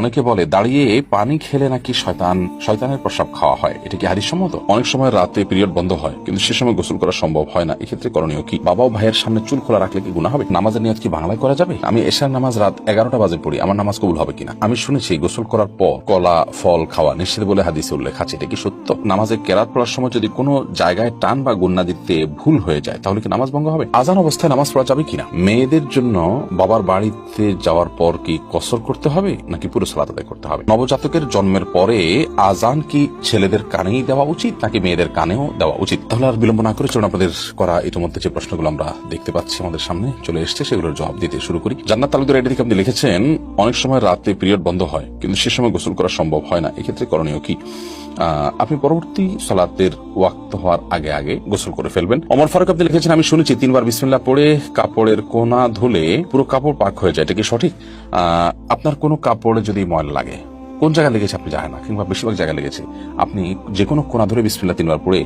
অনেকে বলে, দাঁড়িয়ে পানি খেলে নাকি শয়তান? শয়তানের প্রসাব খাওয়া হয়। এটা কি হারিস সম্মত? অনেক সময় রাতে পিরিয়ড বন্ধ হয়, কিন্তু সে সময় গোসল করা সম্ভব হয় না। এক্ষেত্রে করণীয় কি? বাবা ও ভাইয়ের সামনে চুল খোলা রাখলে কি গুণা হবে? নামাজের নিয়ত কি বাংলায় করা যাবে? আমি এশার নামাজ রাত এগারোটা বাজে পড়ি, আমার নামাজ কবুল হবে কিনা? আমি শুনেছি, গোসল করার পর কলা, ফল খাওয়া নিষেধ বলে হাদিসে উল্লেখ আছে। এটা কি সত্য? নামাজে কেরাত পড়ার সময় যদি কোনো জায়গায় টান বা গুন্না দিতে ভুল হয়ে যায়, তাহলে কি নামাজ ভঙ্গ হবে? আজান অবস্থায় নামাজ পড়া যাবে কিনা? মেয়েদের জন্য বাবার বাড়িতে যাওয়ার পর কি কসর করতে হবে, নাকি পুরো সালাত আদায় করতে হবে। নবজাতকের জন্মের পরে আজান কি ছেলেদের কানেই দেওয়া উচিত, নাকি মেয়েদের কানেও দেওয়া উচিত? তাহলে আর বিলম্ব না করে চলুন আপনাদের করা ইতিমধ্যে যে প্রশ্নগুলো আমরা দেখতে পাচ্ছি আমাদের সামনে চলে এসছে, সেগুলোর জবাব দিতে শুরু করি। জান্নাত তালুকদার এটি থেকে আপনি লিখেছেন, অনেক সময় রাতে পিরিয়ড বন্ধ হয়, কিন্তু সে সময় গোসল করা সম্ভব হয় না। এক্ষেত্রে করণীয় কি? আপনি পরবর্তী সালাতের ওয়াক্ত হওয়ার আগে আগে গোসল করে ফেলবেন। অমর ফারুক, আপনি লিখেছেন, আমি শুনেছি তিনবার বিসমিল্লাহ পড়ে কাপড়ের কোনা ধুলে পুরো কাপড় পাক হয়ে যায়। এটা কি সঠিক? আপনার কোনো কাপড়ে যদি ময়লা লাগে, কোন জায়গায় লেগেছে আপনি জানেন না, কিংবা বেশিরভাগ জায়গায় লেগেছে, আপনি যে কোনো কোনা ধরে বিসমিল্লা তিনবার পরে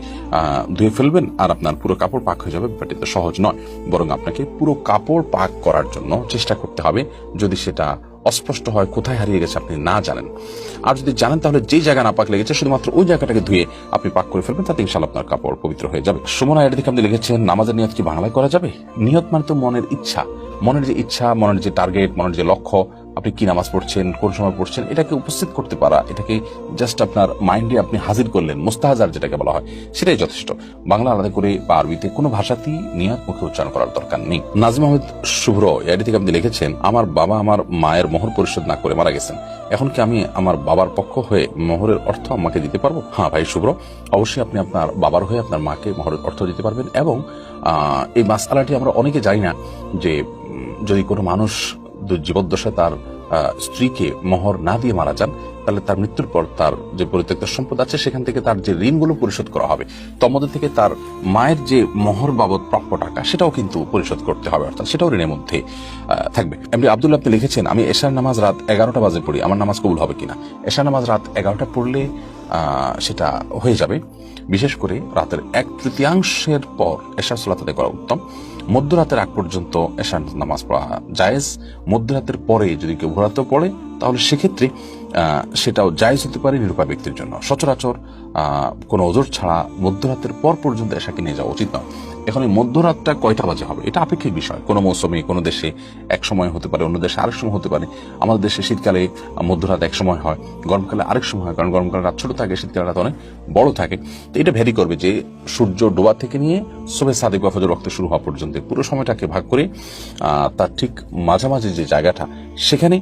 ধুয়ে ফেলবেন আর আপনার পুরো কাপড় পাক হয়ে যাবে ব্যাপারটি তো সহজ নয়। বরং আপনাকে পুরো কাপড় পাক করার জন্য চেষ্টা করতে হবে। যদি সেটা অস্পষ্ট হয়, কোথায় হারিয়ে গেছে আপনি না জানেন। আর যদি জানেন, তাহলে যে জায়গা না পাক লেগেছে, শুধুমাত্র ওই জায়গাটাকে ধুয়ে আপনি পাক করে ফেলবেন, তাতে ইনশাল আপনার কাপড় পবিত্র হয়ে যাবে। সুমনা এটা দেখে আপনি লিখেছেন, নামাজের নিয়ত কি বাংলায় করা যাবে? নিয়ত মানে তো মনের ইচ্ছা। মনের যে ইচ্ছা, মনের যে টার্গেট মনের যে লক্ষ্য আপনি কি নামাজ পড়ছেন, কোন সময় পড়ছেন, এটাকে উপস্থিত করতে পারা, এটাকে জাস্ট আপনার মাইন্ডে আপনি হাজির করলেন, মোস্তাহাজার যেটাকে বলা হয়, সেটাই যথেষ্ট। বাংলা আলাদা করে বা আরবিতে কোনো ভাষাতেই নিয়ত মুখে উচ্চারণ করার দরকার নেই। নাজিম আহমেদ শুভ্র এটি থেকে আপনি লিখেছেন, আমার বাবা আমার মায়ের মোহর পরিশোধ না করে মারা গেছেন। এখন কি আমি আমার বাবার পক্ষ হয়ে মোহরের অর্থ আমাকে দিতে পারব? হ্যাঁ ভাই শুভ্র, অবশ্যই আপনি আপনার বাবার হয়ে আপনার মাকে মোহরের অর্থ দিতে পারবেন এবং এই মাসালাটি আমরা অনেকে জানি না যে যদি কোনো মানুষ জীবদ্দশায় তার স্ত্রীকে মোহর না দিয়ে মারা যান, তাহলে তার মৃত্যুর পর তার যে পরিত্যক্ত সম্পদ আছে, সেখান থেকে তার যে ঋণগুলো পরিশোধ করা হবে, তন্মধ্যে থেকে তার মায়ের যে মোহর বাবদ প্রাপ্য টাকা, সেটাও কিন্তু পরিশোধ করতে হবে, অর্থাৎ সেটাও ঋণের মধ্যে থাকবে। এমনি আব্দুল্লাহ, আপনি লিখেছেন, আমি এশার নামাজ রাত এগারোটা বাজে পড়ি, আমার নামাজ কবুল হবে কিনা? এশার নামাজ রাত এগারোটা পড়লে সেটা হয়ে যাবে, বিশেষ করে রাতের এক তৃতীয়াংশের পর এশার সালাত করা উত্তম। মধ্যরাতের আগ পর্যন্ত এশান নামাজ পড়া জায়েজ। মধ্যরাতের পরে যদি কেউ ভোরাতেও পড়ে, তাহলে সেক্ষেত্রে সেটাও জায়েজ হতে পারে নিরূপা ব্যক্তির জন্য। সচরাচর কোনো ওজোর ছাড়া মধ্যরাতের পর পর্যন্ত এশাকে নিয়ে যাওয়া উচিত নয়। এখন এই মধ্যরাতটা কয়টা বাজে হবে? এটা আপেক্ষিক বিষয়। কোনো মৌসুমে, কোনো দেশে এক সময় হতে পারে, অন্য দেশে আরেক সময় হতে পারে। আমাদের দেশে শীতকালে মধ্যরাত এক সময় হয়, গরমকালে আরেক সময় হয়, কারণ গরমকালে রাত ছোট থাকে, শীতকালে রাত অনেক বড় থাকে। তো এটা ভ্যারি করবে যে সূর্য ডোবা থেকে নিয়ে শোভে সাদেক বা ফজর রক্ত শুরু হওয়া পর্যন্ত পুরো সময়টাকে ভাগ করে তার ঠিক মাঝামাঝি যে জায়গাটা, সেখানে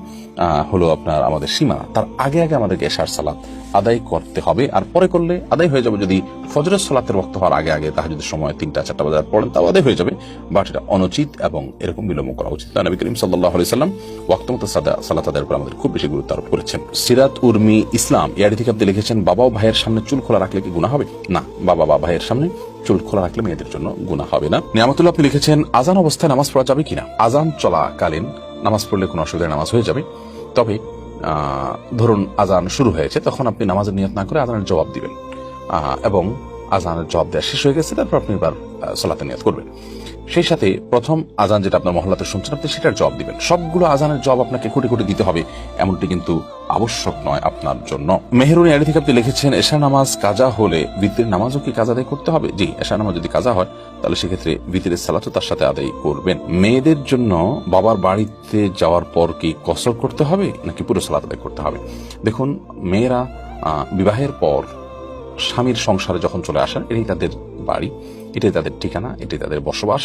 হলো আপনার আমাদের সীমা তার আগে আগে আমাদেরকে এশার সালাত আদায় করতে হবে। আর পরে করলে আদায় হয়ে যাবে যদি ফজরের সালাতের বক্ত হওয়ার আগে আগে যদি সময় তিনটা চারটা বাজার পড়েন তাও আদায় হয়ে যাবে। বাট এটা অনুচিত এবং এরকম বিলম্ব করা উচিত নবী করিম সাল্লাহ সাল্লাম সাদা সালাত আদায়ের উপর আমাদের খুব বেশি গুরুত্ব আরোপ করেছেন। সিরাত উর্মি ইসলাম ইয়ারি থেকে আপনি লিখেছেন বাবা ও ভাইয়ের সামনে চুল খোলা রাখলে কি গুণা হবে? না, বাবা বা ভাইয়ের সামনে চুল খোলা রাখলে মেয়েদের জন্য গুণা হবে না। নিয়ামতুল্লাহ, আপনি লিখেছেন, আজান অবস্থায় নামাজ পড়া যাবে কিনা? আজান চলাকালীন নামাজ পড়লে কোনো অসুবিধায় নামাজ হয়ে যাবে। তবে ধরুন আজান শুরু হয়েছে, তখন আপনি নামাজের নিয়ত না করে আজানের জবাব দিবেন। এবং আজানের জবাব দেওয়া শেষ হয়ে গেছে, তারপর আপনি এবার সলাতে নিয়ত করবেন। সেই সাথে প্রথম আজান যেটা আপনার মহল্লাতে শুনছেন, আপনি সেটার জবাব দিবেন। সবগুলো আজানের জবাব আপনাকে কোটি কোটি দিতে হবে, এমনটি কিন্তু আবশ্যক নয় আপনার জন্য। মেহরুন এড়ি থেকে আপনি লিখেছেন এশা নামাজ কাজা হলে বিতির নামাজও কি কাজা আদায় করতে হবে? জি এশা নামাজ যদি কাজা হয়, তাহলে সেক্ষেত্রে বিতিরের সালাতও তার সাথে আদায় করবেন। মেয়েদের জন্য বাবার বাড়িতে যাওয়ার পর কি কসর করতে হবে, নাকি পুরো সালাত আদায় করতে হবে? দেখুন, মেয়েরা বিবাহের পর স্বামীর সংসারে যখন চলে আসেন, এটাই তাদের বাড়ি। এটাই তাদের ঠিকানা এটাই তাদের বসবাস।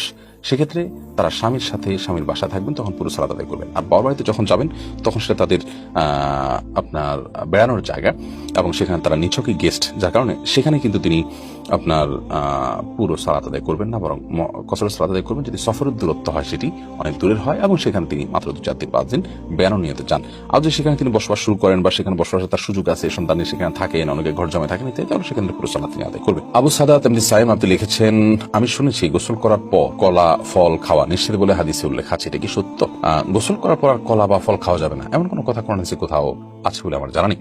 সেক্ষেত্রে তারা স্বামীর সাথে স্বামীর বাসা থাকবেন, তখন পুরো সালাদ আদায় করবেন। আর বড় বাড়িতে যখন যাবেন, তখন সেটা তাদের আপনার বেড়ানোর জায়গা এবং সেখানে তারা নিছকই গেস্ট যার কারণে সেখানে কিন্তু তিনি আপনার পুরো সালাত আদায় করবেন না, বরং কসরের সালাত আদায় করবেন। যদি সফরের দূরত্ব হয়, সেটি অনেক দূরের হয় এবং সেখানে তিনি মাত্র দু চার দিন পাঁচ দিন বেড়ানো নিয়ে যান। আর যদি সেখানে তিনি বসবাস শুরু করেন বা সেখানে বসবাসের তার সুযোগ আছে, সন্তান সেখানে থাকেন, অনেকে ঘর জমে থাকেন ইত্যাদি, তাহলে সেখানে পুরো সালাত তিনি আদায় করবেন। আবু সাদাত এমনি সাইম আপনি লিখেছেন, আমি শুনেছি গোসল করার পর কলা ফল খাওয়া নিষেধ বলে হাদিসে উল্লেখ আছে, এটা কি সত্য? গোসল করার পর আর কলা বা ফল খাওয়া যাবে না। এমন কোনো কথা কোরআন হাদিসে কোথাও আছে বলে আমার জানা নেই।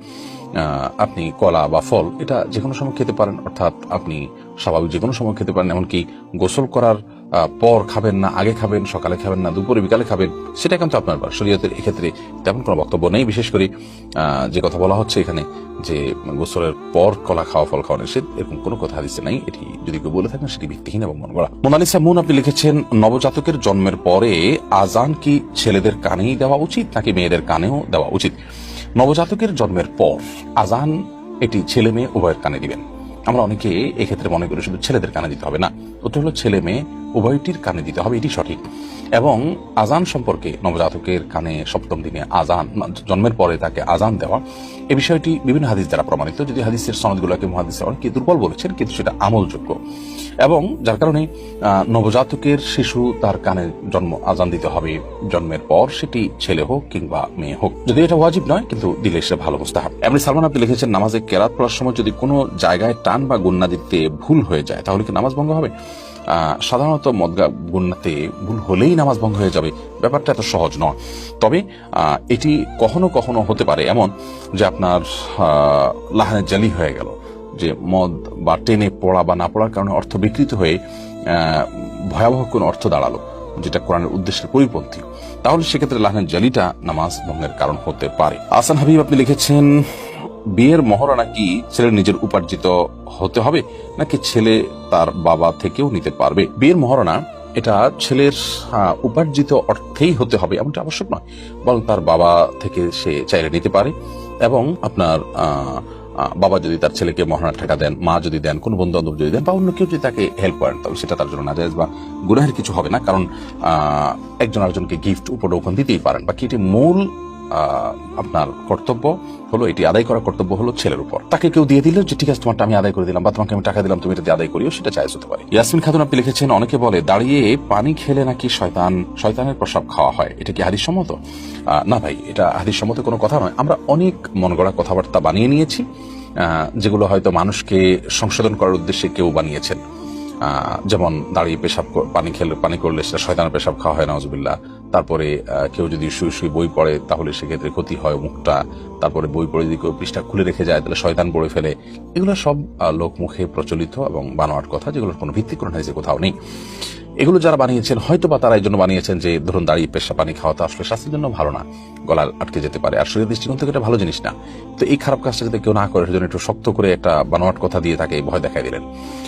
আপনি কলা বা ফল, এটা যে কোনো সময় খেতে পারেন, অর্থাৎ আপনি স্বাভাবিক যে কোনো সময় খেতে পারেন, এমনকি গোসল করার পর খাবেন না, আগে খাবেন, সকালে খাবেন না, দুপুরে, বিকালে খাবেন সেটা কিন্তু আপনার ব্যাপার। শরীয়তের এক্ষেত্রে তেমন কোনো বক্তব্য নেই, বিশেষ করে যে কথা বলা হচ্ছে এখানে যে গোসলের পর কলা খাওয়া, ফল খাওয়া নিষেধ, এরকম কোনো কথা দিচ্ছে নাই। এটি যদি কেউ বলে থাকেন, সেটি ভিত্তিহীন এবং মন গড়া মোনালিসা মুন, আপনি লিখেছেন, নবজাতকের জন্মের পরে আজান কি ছেলেদের কানেই দেওয়া উচিত, নাকি মেয়েদের কানেও দেওয়া উচিত? নবজাতকের জন্মের পর আজান এটি ছেলে মেয়ে উভয়ের কানে দিবেন। আমরা অনেকে এক্ষেত্রে মনে করি শুধু ছেলেদের কানে দিতে হবে না উত্তর হলো ছেলে মেয়ে উভয়টির কানে দিতে হবে, এটি সঠিক। এবং আজান সম্পর্কে নবজাতকের কানে সপ্তম দিনে আজান জন্মের পরে তাকে আজান দেওয়া, এ বিষয়টি বিভিন্ন হাদিস দ্বারা প্রমাণিত। যদি হাদিসের সনদগুলোকে মহাদিস অনেকে দুর্বল বলেছেন, কিন্তু সেটা আমলযোগ্য। এবং যার কারণে নবজাতকের শিশু তার কানে জন্ম আজান দিতে হবে। জন্মের পর সেটি ছেলে হোক কিংবা মেয়ে হোক। যদি এটা ওয়াজিব নয়, কিন্তু দিলে সেটা ভালো মুস্তাহাব। এমনি সালমান আপনি লিখেছেন, নামাজে কেরাত পড়ার সময় যদি কোনো জায়গায় টান বা গুন্না দিতে ভুল হয়ে যায়, তাহলে কি নামাজ ভঙ্গ হবে? সাধারণত মদগা গুন্নাতে ভুল হলেই নামাজ ভঙ্গ হয়ে যাবে। ব্যাপারটা এত সহজ নয়। তবে এটি কখনো কখনো হতে পারে এমন যে আপনার লাহানে জালি হয়ে গেল, যে মদ বা টেনে পড়া বা না পড়ার কারণে অর্থ বিকৃত হয়ে ভয়াবহ কোন অর্থ দাঁড়াল, যেটা কোরআনের উদ্দেশ্যের পরিপন্থী। তাহলে সেক্ষেত্রে লাহানের জালিটা নামাজ ভঙ্গের কারণ হতে পারে। আসান হাবিব, আপনি লিখেছেন বিয়ের মহরা নাকি ছেলের নিজের উপার্জিত হতে হবে, নাকি ছেলে তার বাবা থেকেও নিতে পারবে? বিয়ের মহারণা এটা ছেলের উপার্জিত অর্থেই হতে হবে, এমনটা আবশ্যক নয়। বরং তার বাবা থেকে সে চাইলে নিতে পারে এবং আপনার বাবা যদি তার ছেলেকে মহারণা টাকা দেন, মা যদি দেন, কোনো বন্ধু বান্ধব যদি দেন, বা অন্য কেউ যদি তাকে হেল্প করেন, তাহলে সেটা তার জন্য না নাজায়জ বা গুনাহের কিছু হবে না। কারণ একজন আরেকজনকে গিফট উপঢৌকন দিতেই পারেন, বাকি এটি মূল আপনার কর্তব্য হলো, এটি আদায় করার কর্তব্য হলো ছেলের উপর। তাকে কেউ দিয়ে দিলে যে, ঠিক আছে, তোমারটা আমি আদায় করে দিলাম বা তোমাকে আমি টাকা দিলাম, তুমি এটা আদায় করিও, সেটা চাইজ হতে পারে। ইয়াসমিন খাতুন আপনি লিখেছেন, অনেকে বলে, দাঁড়িয়ে পানি খেলে নাকি শয়তান, শয়তানের প্রসাব খাওয়া হয়? এটা কি হাদিস সম্মত না ভাই, এটা হাদিস সম্মত কোনো কথা নয়। আমরা অনেক মন গড়া কথাবার্তা বানিয়ে নিয়েছি যেগুলো হয়তো মানুষকে সংশোধন করার উদ্দেশ্যে কেউ বানিয়েছেন। যেমন দাঁড়িয়ে পেশাব পানি খেলে, পানি করলে সেটা শয়তানের পেশাব খাওয়া হয় নজবিল্লা তারপরে কেউ যদি শুয়ে শুয়ে বই পড়ে, তাহলে সেক্ষেত্রে ক্ষতি হয় মুখটা। তারপরে বই পড়ে যদি কেউ পৃষ্ঠা খুলে রেখে যায়, তাহলে শয়তান পড়ে ফেলে। এগুলো সব লোক মুখে প্রচলিত এবং বানোয়াট কথা, যেগুলোর কোনো ভিত্তি হাদিসে কোথাও নেই। এগুলো যারা বানিয়েছেন হয়তো বা তারা এই জন্য বানিয়েছেন যে, ধরুন দাঁড়িয়ে পেশা, পানি খাওয়া তো আসলে স্বাস্থ্যের জন্য ভালো না। গলা আটকে যেতে পারে। আর শরীর দৃষ্টিকোণ থেকে এটা ভালো জিনিস না। তো এই খারাপ কাজটা যদি কেউ না করে সেজন্য একটু শক্ত করে একটা বানোয়াট কথা দিয়ে তাকে ভয় দেখাই দিলেন।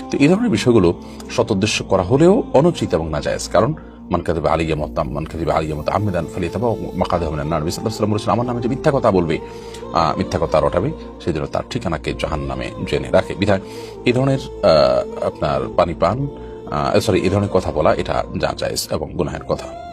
তো এই ধরনের বিষয়গুলো সত উদ্দেশ্য করা হলেও অনুচিত এবং নাজায়েজ। কারণ, মান কাদিবা আলিয়া মতাম, মান কাদিবা আলিয়া মত আহমেদান ফালি তাবা মাকাদে হবে না নবী আলাইহি ওয়াসাল্লাম আমার নামে যে মিথ্যা কথা বলবে মিথ্যা কথা রটাবে সেই জন্য তার ঠিকানাকে জাহান নামে জেনে রাখে। বিধায় এই ধরনের আপনার পানি পান সরি এ ধরনের কথা বলা এটা যা চাইজ এবং গুনাহের কথা।